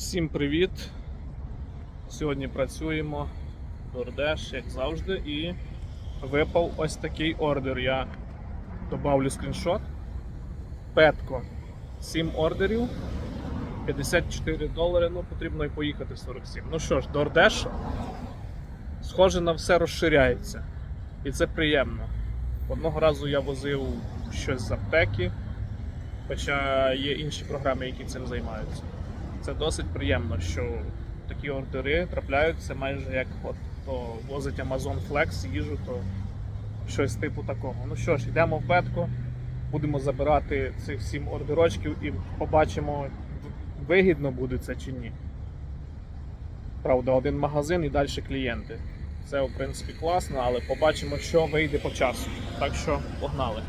Всім привіт! Сьогодні працюємо DoorDash, як завжди, і випав ось такий ордер. Я добавлю скріншот. Петко. 7 ордерів, 54 долари, ну потрібно і поїхати 47. Ну що ж, DoorDash, схоже на все розширяється. І це приємно. Одного разу я возив щось з аптеки, хоча є інші програми, які цим займаються. Це досить приємно, що такі ордери трапляються майже як от хто возить Amazon Flex їжу, то щось типу такого. Ну що ж, йдемо в Петко, будемо забирати цих сім ордерочків і побачимо, вигідно буде це чи ні. Правда, один магазин і далі клієнти. Це в принципі класно, але побачимо, що вийде по часу. Так що погнали.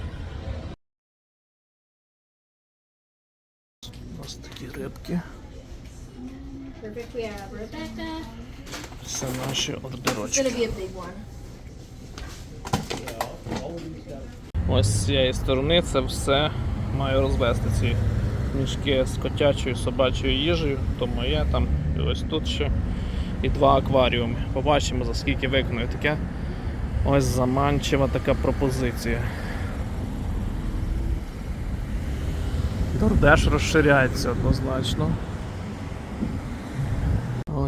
Ось такі рибки. Perfect. We have Rebecca. Це наші It's ордерочки. gonna be a big one. Ось з цієї сторони це все маю розвести ці мішки з котячою собачою їжею, то моє там і ось тут ще і два акваріуми. Побачимо за скільки виконую таке. Ось заманчива така пропозиція. Дордеш розширяється однозначно.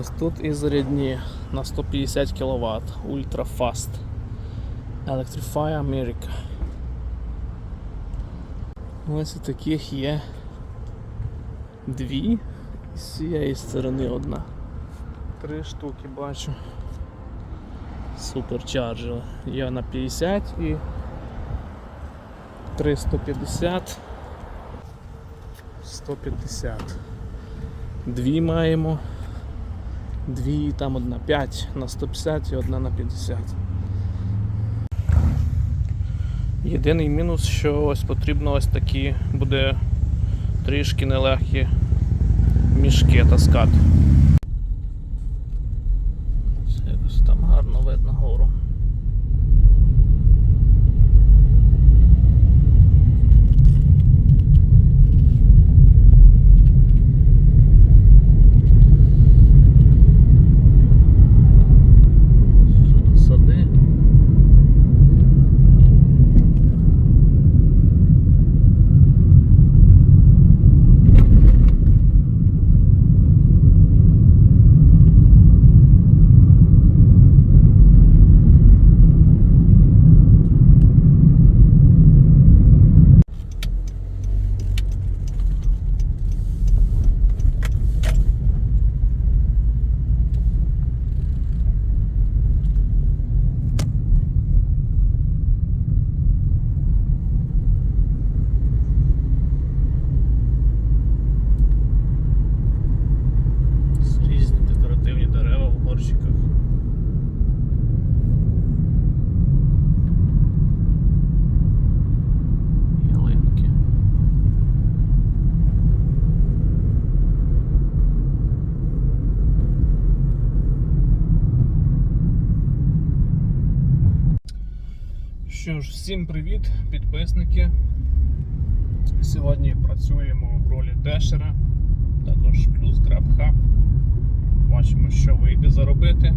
Ось тут і зарядні на 150 кВт Ultra Fast. Electrify America. Ось таких є дві, з цієї сторони одна. Три штуки бачу. Суперчарджер. Є на 50 і 350. 150. Дві маємо. Дві, там одна 5 на 150 і одна на 50. Єдиний мінус, що ось потрібно ось такі буде трішки нелегкі мішки таскати. Дерева. Ялинки. Що ж, всім привіт, підписники. Сьогодні працюємо в ролі Дешера, також плюс GrabHub. Бачимо, що вийде заробити.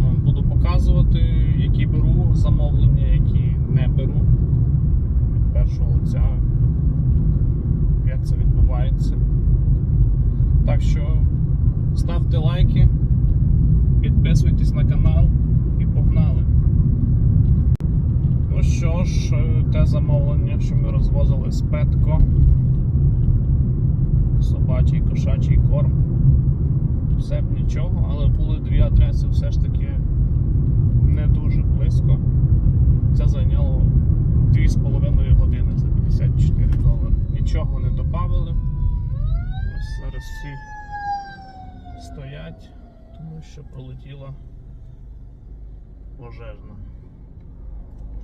Ну, Буду показувати, які беру замовлення, які не беру від першого лиця, як це відбувається. Так що ставте лайки, підписуйтесь на канал і погнали. Ну що ж, е, те замовлення, що ми розвозили з Петко собачий, кошачий корм. Все б нічого, але були дві адреси все ж таки не дуже близько. Це зайняло 2,5 години за 54 долари. Нічого не додавали. Зараз всі стоять, тому що пролетіла пожежна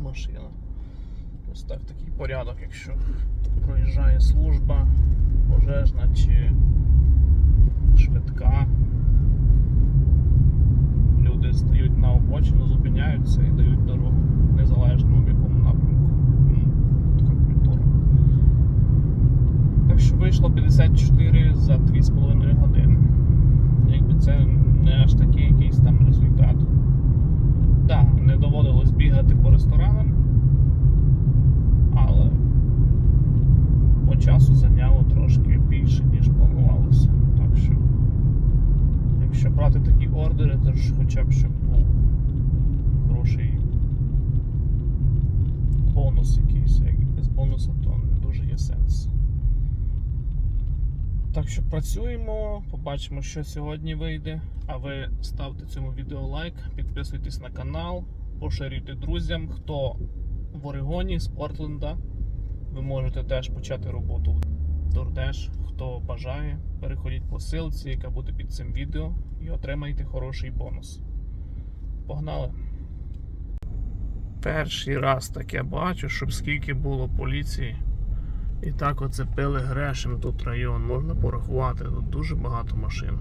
машина. Ось так такий порядок, якщо проїжджає служба пожежна чи швидка. Люди стають на обочину, зупиняються і дають дорогу, незалежно в якому напрямку. Ну, Така культура. Так що вийшло 54 також хоча б щоб був хороший бонус якийсь. Як без бонуса, то не дуже є сенс. Так що працюємо, побачимо, що сьогодні вийде. А ви ставте цьому відео лайк, підписуйтесь на канал, поширюйте друзям. Хто в Орегоні з Портленда, ви можете теж почати роботу в DoorDash. Хто бажає, переходіть по ссылці, яка буде під цим відео, і отримайте хороший бонус. Погнали! Перший раз таке бачу, щоб скільки було поліції. І так оце пили грешем тут район, можна порахувати, тут дуже багато машин.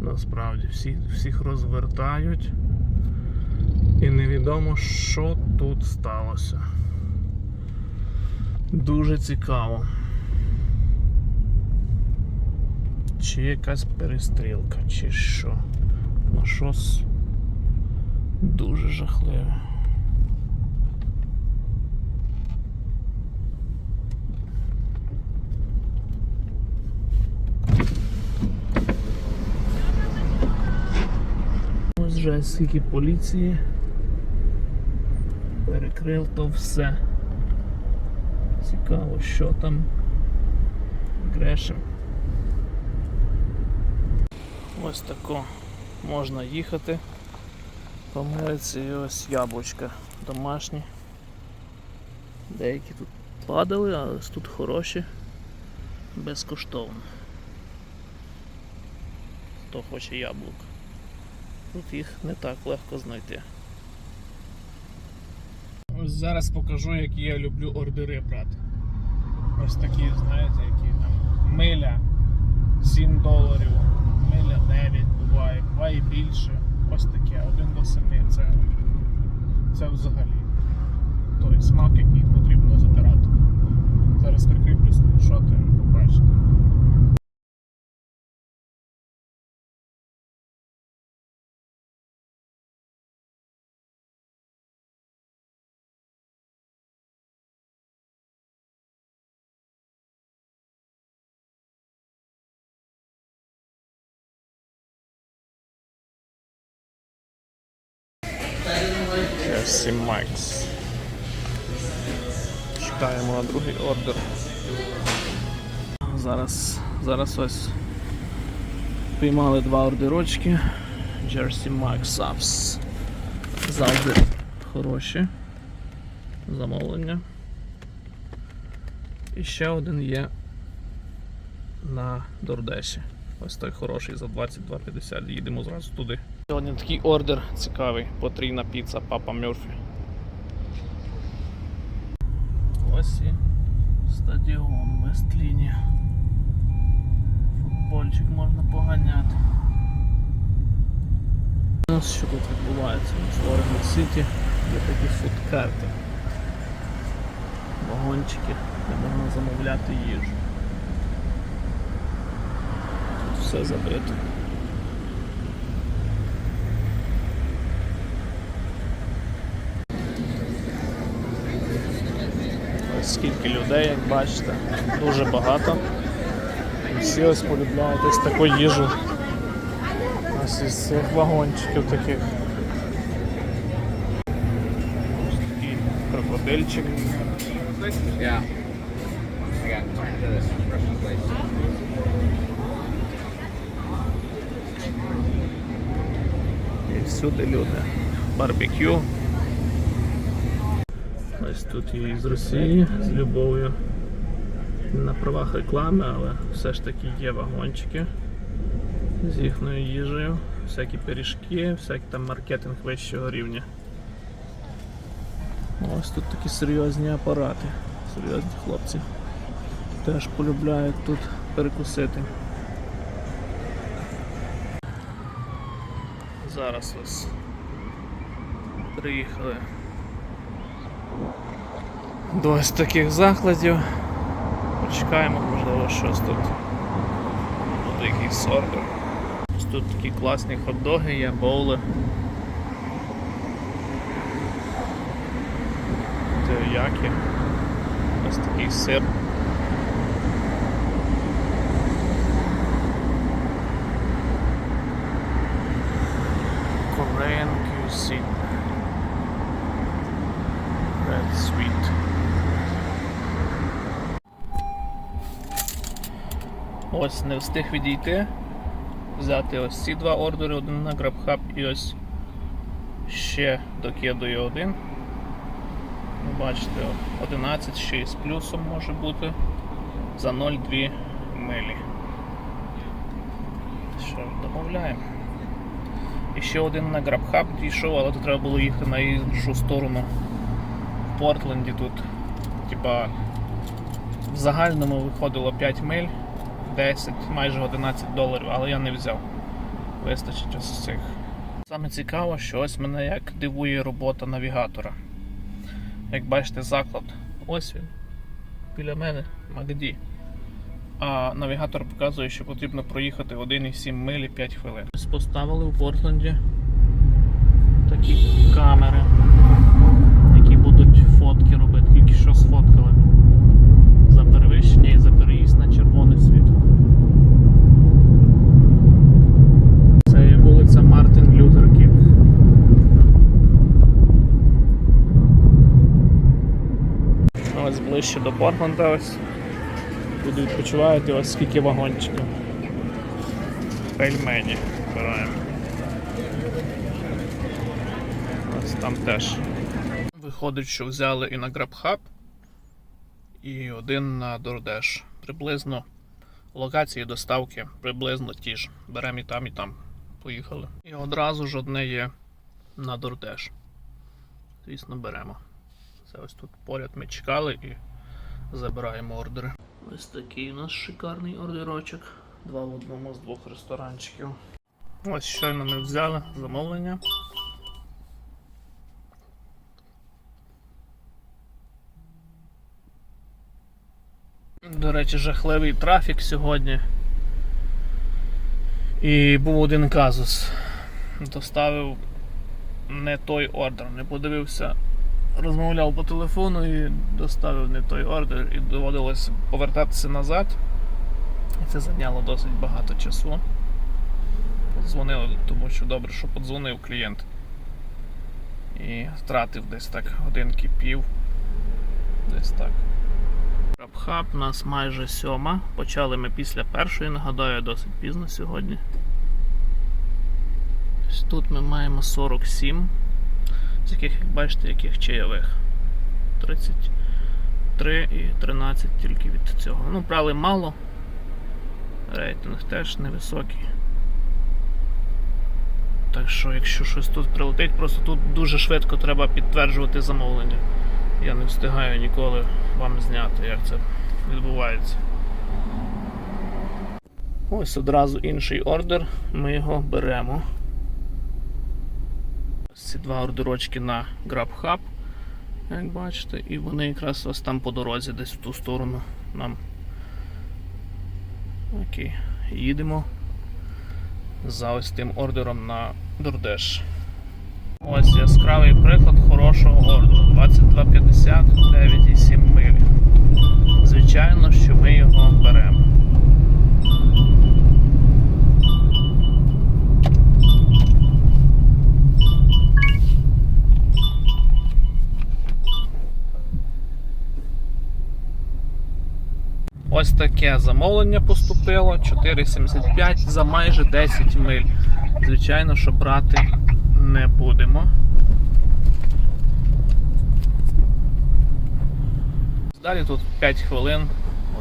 Насправді, всі, всіх розвертають. І невідомо, що тут сталося. Дуже цікаво. Чи якась перестрілка, чи що. Ну щось дуже жахливе. Ось вже скільки поліції перекрив то все. Цікаво, що там грешем. Ось тако можна їхати по Америці і ось яблучка домашні. Деякі тут падали, але тут хороші, безкоштовно. Хто хоче яблук. Тут їх не так легко знайти. Ось зараз покажу, які я люблю ордери брати. Ось такі, знаєте, які там миля 7 доларів, миля 9 буває, буває більше. Ось таке, 1 до 7. Це, це взагалі той смак, який потрібно забирати. Зараз прикріплю скріншоти, побачите. Jersey Max. Чекаємо на другий ордер. Зараз, зараз ось приймали два ордерочки. Jersey Max Subs. Завжди хороші замовлення. І ще один є на Дордеші. Ось той хороший за 22,50. Їдемо зразу туди. Сьогодні такий ордер цікавий. Потрійна піца Папа Мюрфі. Ось і стадіон в Вестліні. Футбольчик можна поганяти. У нас що тут відбувається? У Флорида Сіті є такі фудкарти. Вагончики, де можна замовляти їжу. Тут все забито. Скільки людей, як бачите, дуже багато. І Всі ось полюбляють ось таку їжу. Ось із цих вагончиків таких. Ось такий крокодильчик. Yeah. I. І всюди люди. Барбекю. Ось тут і з Росії, з любов'ю. На правах реклами, але все ж таки є вагончики з їхньою їжею, всякі пиріжки, всякий там маркетинг вищого рівня. Ось тут такі серйозні апарати, серйозні хлопці. Теж полюбляють тут перекусити. Зараз ось приїхали до ось таких закладів. Почекаємо, можливо, щось тут буде якийсь сорбер. Ось тут такі класні хот-доги є, боули. Теріякі. Ось такий сир. Ось не встиг відійти. Взяти ось ці два ордери, один на GrabHub і ось ще докидую один. Бачите, 11 ще й з плюсом може бути за 0,2 милі. Що додаємо. І ще один на GrabHub дійшов, але тут треба було їхати на іншу сторону. В Портленді тут, типа, в загальному виходило 5 миль, 10, майже 11 доларів, але я не взяв. Вистачить ось цих. Саме цікаво, що ось мене як дивує робота навігатора. Як бачите, заклад, ось він. Біля мене, Магді. А навігатор показує, що потрібно проїхати 1,7 милі 5 хвилин. Поставили у Портленді такі камери, які будуть фотки робити, тільки що сфоткали за перевищення і за переїзд на червоне світло. Це є вулиця Мартин Лютер Кінг. Ось ближче до Портленда ось. Туди відпочивають і ось скільки вагончиків. Пельмені збираємо. Ось там теж. Виходить, що взяли і на GrabHub, і один на DoorDash. Приблизно локації доставки приблизно ті ж. Беремо і там, і там. Поїхали. І одразу ж одне є на DoorDash. Звісно, беремо. Це ось тут поряд ми чекали і забираємо ордери. Ось такий у нас шикарний ордерочок. Два в одному з двох ресторанчиків. Ось щойно ми взяли замовлення. До речі, жахливий трафік сьогодні. І був один казус. Доставив не той ордер, не подивився розмовляв по телефону і доставив не той ордер, і доводилось повертатися назад. І це зайняло досить багато часу. Подзвонили, тому що добре, що подзвонив клієнт. І втратив десь так годинки пів. Десь так. Крабхаб у нас майже сьома. Почали ми після першої, нагадаю, досить пізно сьогодні. Тут ми маємо 47 як бачите, яких чайових. 33 і 13 тільки від цього. Ну, брали мало. Рейтинг теж невисокий. Так що, якщо щось тут прилетить, просто тут дуже швидко треба підтверджувати замовлення. Я не встигаю ніколи вам зняти, як це відбувається. Ось одразу інший ордер, ми його беремо. Ці два ордерочки на GrabHub, як бачите, і вони якраз ось там по дорозі, десь в ту сторону нам. Окей, їдемо за ось тим ордером на DoorDash. Ось яскравий приклад хорошого ордеру. 2250, 9,7 милі. Звичайно, що ми його беремо. Ось таке замовлення поступило 4,75 за майже 10 миль. Звичайно, що брати не будемо. Далі тут 5 хвилин,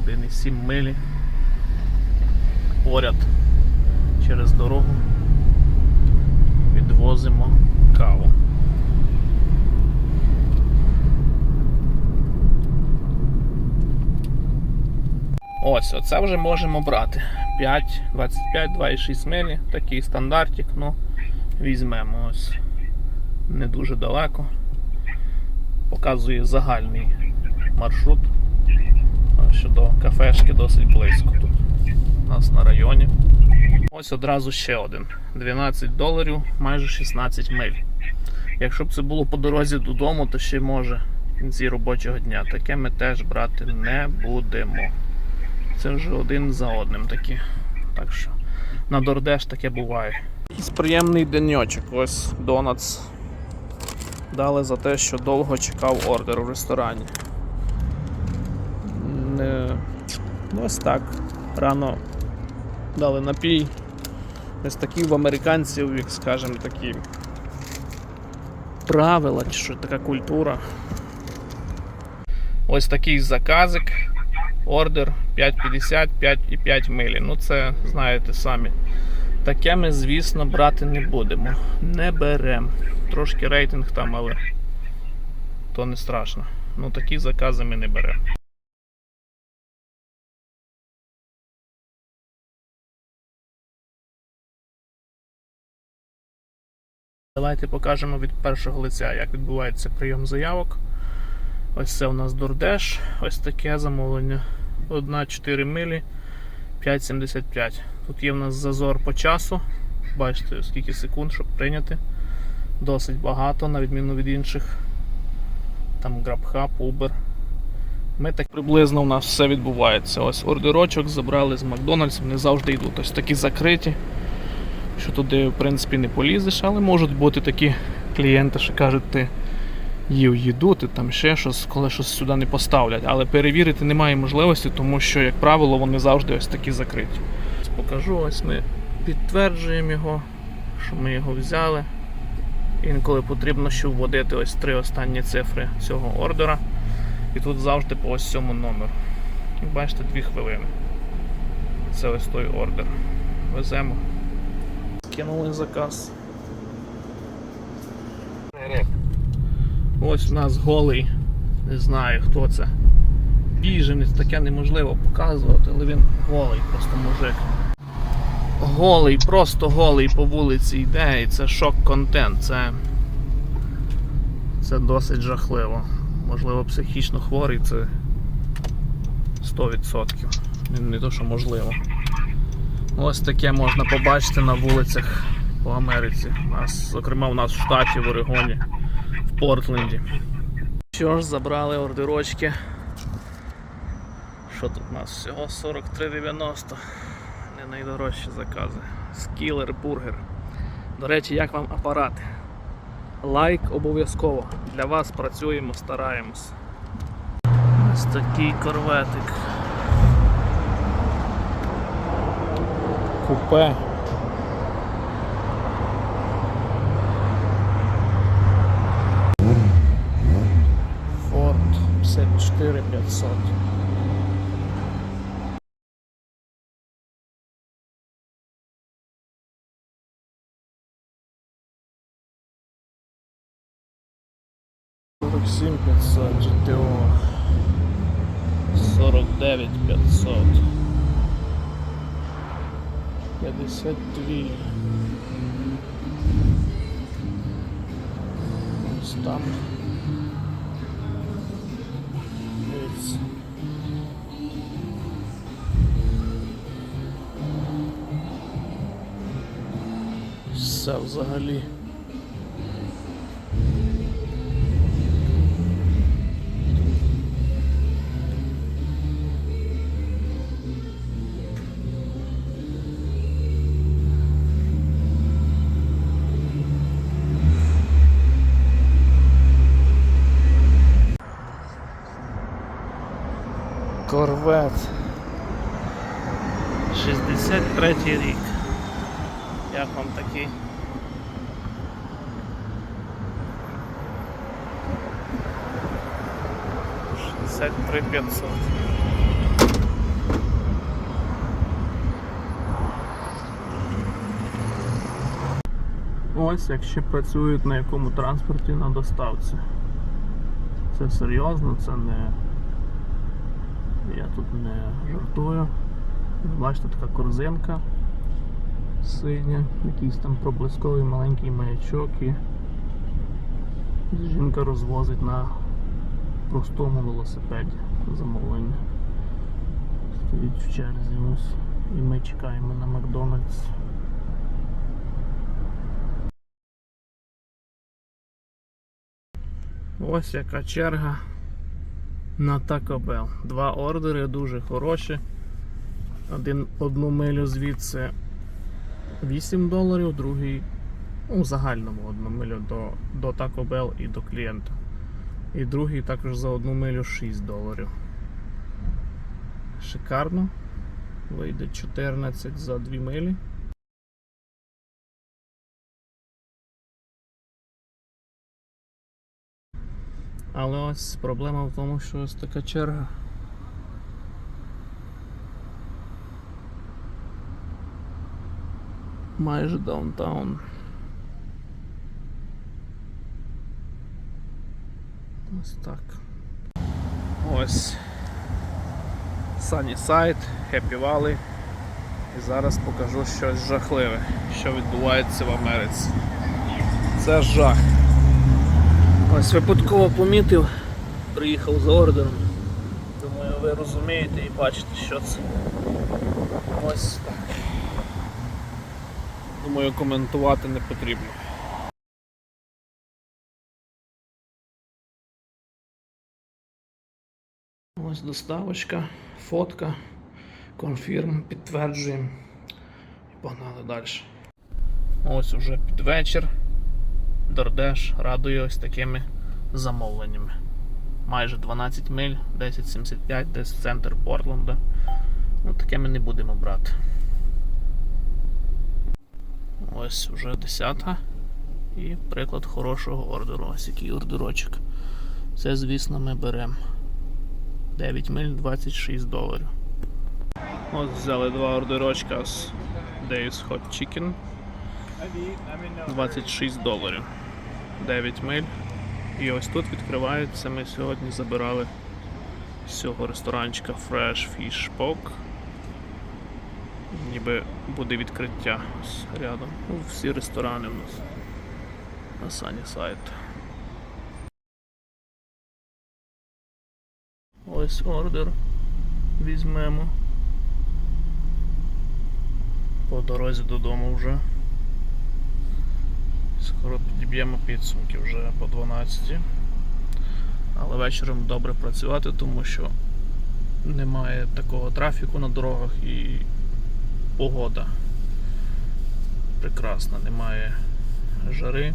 1,7 милі. Поряд через дорогу відвозимо каву. Ось, оце вже можемо брати. 5, 25, 2,6 милі, такий стандартик, ну візьмемо ось не дуже далеко. Показує загальний маршрут. Щодо кафешки досить близько тут. У нас на районі. Ось одразу ще один. 12 доларів, майже 16 миль. Якщо б це було по дорозі додому, то ще може в кінці робочого дня. Таке ми теж брати не будемо. Це вже один за одним такі. Так що на Дордеш таке буває. Якийсь приємний деньочок. Ось Донатс дали за те, що довго чекав ордер у ресторані. Не... Ось так. Рано Дали напій. Ось такі в американців, як скажемо, такі правила, чи що така культура. Ось такий заказик. Ордер 5,50, 5,5 милі. Ну це знаєте самі. Таке ми, звісно, брати не будемо. Не беремо. Трошки рейтинг там, але то не страшно. Ну такі закази ми не беремо. Давайте покажемо від першого лиця, як відбувається прийом заявок. Ось це у нас Дордеш, ось таке замовлення. 1,4 милі 5,75. Тут є в нас зазор по часу. Бачите, скільки секунд, щоб прийняти. Досить багато, на відміну від інших. Там GrabHub, Uber. Ми так приблизно у нас все відбувається. Ось ордерочок забрали з Макдональдс, вони завжди йдуть. Ось такі закриті. Що туди, в принципі, не полізеш, але можуть бути такі клієнти, що кажуть, ти їв їду, ти там ще щось, коли щось сюди не поставлять. Але перевірити немає можливості, тому що, як правило, вони завжди ось такі закриті. Покажу, ось ми підтверджуємо його, що ми його взяли. Інколи потрібно ще вводити ось три останні цифри цього ордера. І тут завжди по ось цьому номеру. Як бачите, дві хвилини. Це ось той ордер. Веземо. Скинули заказ. Ось у нас голий. Не знаю хто це. Біженець, таке неможливо показувати, але він голий, просто мужик. Голий, просто голий по вулиці йде, і це шок-контент. Це, це досить жахливо. Можливо, психічно хворий, це 100%. Не, не то, що можливо. Ось таке можна побачити на вулицях по Америці. У нас, зокрема, у нас в штаті, в Орегоні, Портленді. Що ж, забрали ордерочки. Що тут у нас? Всього 43,90. Не найдорожчі закази. Скілер бургер. До речі, як вам апарати? Лайк обов'язково. Для вас працюємо, стараємось. Ось такий корветик. Купе. 54 500. Сорок семь пятьсот GTO сорок девять пятьсот пятьдесят дві Все взагалі. Корвет. 63 рік. Як вам такий? Шістдесят три п'ятсот. Ось як працюють на якому транспорті на доставці. Це серйозно, це не я тут не жартую. Бачите, така корзинка синя, якийсь там проблисковий маленький маячок і жінка розвозить на простому велосипеді замовлення. Стоїть в черзі ось. І ми чекаємо на Макдональдс. Ось яка черга на Taco Bell. Два ордери дуже хороші. Один одну милю звідси 8 доларів, другий ну, загальному одну милю до, до Taco Bell і до клієнта. І другий також за одну милю 6 доларів. Шикарно. Вийде 14 за 2 милі. Але ось проблема в тому, що ось така черга. Майже даунтаун. Ось так. Ось. Sunnyside, Happy Valley. І зараз покажу щось жахливе, що відбувається в Америці. Це жах. Ось випадково помітив, приїхав за ордером. Думаю, ви розумієте і бачите, що це. Ось так. Думаю, коментувати не потрібно. Ось доставочка, фотка, конфірм, підтверджуємо і погнали далі. Ось уже під вечір. Дордеш радує ось такими замовленнями. Майже 12 миль, 1075, десь в центр Портленда. Ну, таке ми не будемо брати. Ось вже 10 і приклад хорошого ордеру. Ось який ордерочок. Це, звісно, ми беремо. 9 миль 26 доларів. Ось взяли два ордерочка з Dave's Hot Chicken. 26 доларів. 9 миль. І ось тут відкривається. Ми сьогодні забирали з цього ресторанчика Fresh Fish Poke. Ніби буде відкриття ось рядом. Ну, всі ресторани у нас на Sunnyside. Ось ордер. Візьмемо. По дорозі додому вже. Скоро підіб'ємо підсумки вже по 12. Але вечором добре працювати, тому що немає такого трафіку на дорогах і погода прекрасна, немає жари.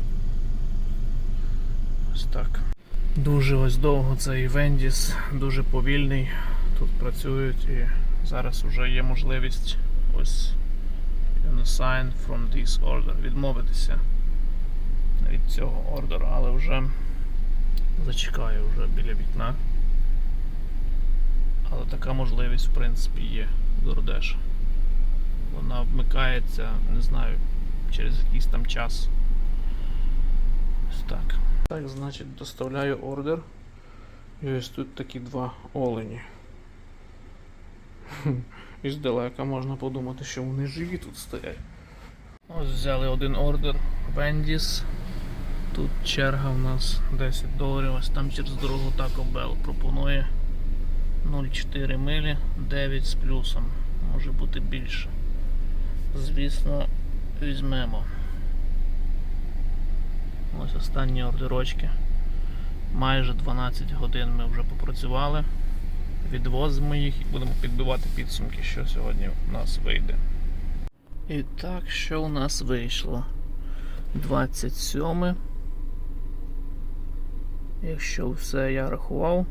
Ось так. Дуже ось довго цей Вендіс, дуже повільний. Тут працюють і зараз вже є можливість ось unassign from this order відмовитися від цього ордеру, але вже зачекаю вже біля вікна. Але така можливість в принципі є Дордеш. Вона вмикається, не знаю, через якийсь там час. Ось так. Так, значить, доставляю ордер. І ось тут такі два олені. І здалека можна подумати, що вони живі тут стоять. Ось взяли один ордер Вендіс. Тут черга в нас 10 доларів, ось там через дорогу Taco Bell пропонує 0,4 милі, 9 з плюсом. Може бути більше. Звісно, візьмемо. Ось останні ордерочки. Майже 12 годин ми вже попрацювали. Відвозимо їх і будемо підбивати підсумки, що сьогодні у нас вийде. І так, що у нас вийшло? 27. Якщо все я рахував.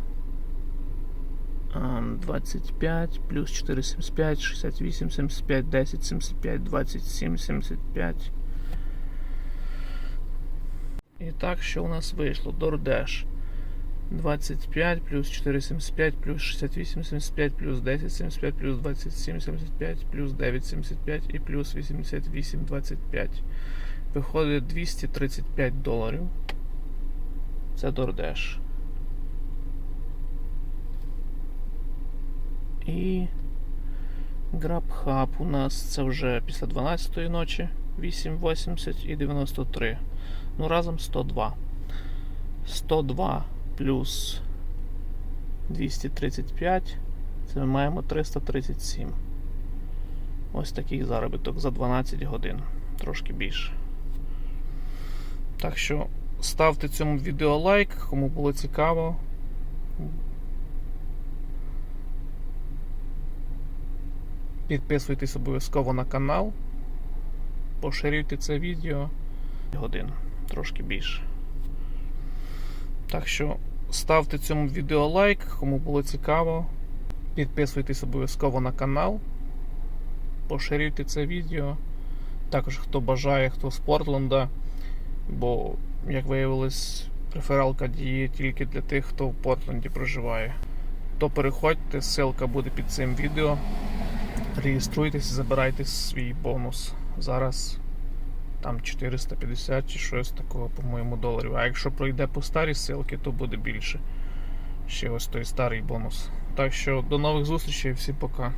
Ам, 25 плюс 4, 75, 68, 75, 10, 75, 27, 75. І так, що у нас вийшло? DoorDash 25 плюс 4,75 плюс 68, 75 плюс 10, 75 плюс 27, 75 плюс 9, 75 і плюс 88, 25. Виходить 235 доларів. Це DoorDash. І GrabHub у нас це вже після 12-ї ночі 8,80 і 93. Ну, разом 102. 102 плюс 235. Це ми маємо 337. Ось такий заробіток за 12 годин. Трошки більше. Так що ставте цьому відео лайк, кому було цікаво. Підписуйтесь обов'язково на канал. Поширюйте це відео. Годин, трошки більше. Так що ставте цьому відео лайк, кому було цікаво. Підписуйтесь обов'язково на канал. поширюйте це відео. Також хто бажає, хто з Портленда. Бо, як виявилось, рефералка діє тільки для тих, хто в Портленді проживає. То переходьте, ссылка буде під цим відео. Реєструйтесь і забирайте свій бонус. Зараз там 450 чи щось такого, по-моєму, доларів. А якщо пройде по старій ссылці, то буде більше. Ще ось той старий бонус. Так що до нових зустрічей, всім пока.